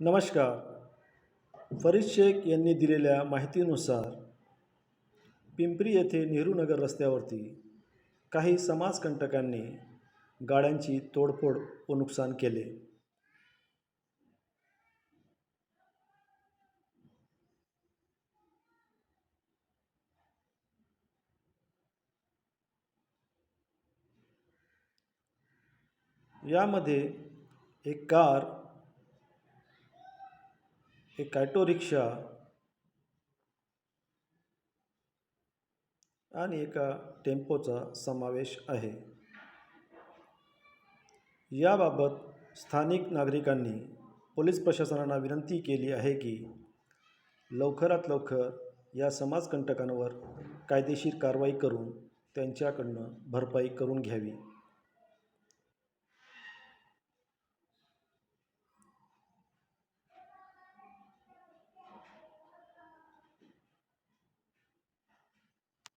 नमस्कार. फरीद शेख यांनी दिलेल्या माहितीनुसार पिंपरी येथे नेहरू नगर रस्त्यावरती काही समाजकंटकांनी गाड्यांची तोडफोड व नुकसान केले. यामध्ये एक कार एक ॲटो रिक्षा आणि एका टेम्पोचा समावेश आहे. याबाबत स्थानिक नागरिकांनी पोलीस प्रशासनाला विनंती केली आहे की लवकरात लवकर या समाजकंटकांवर कायदेशीर कारवाई करून त्यांच्याकडनं भरपाई करून घ्यावी.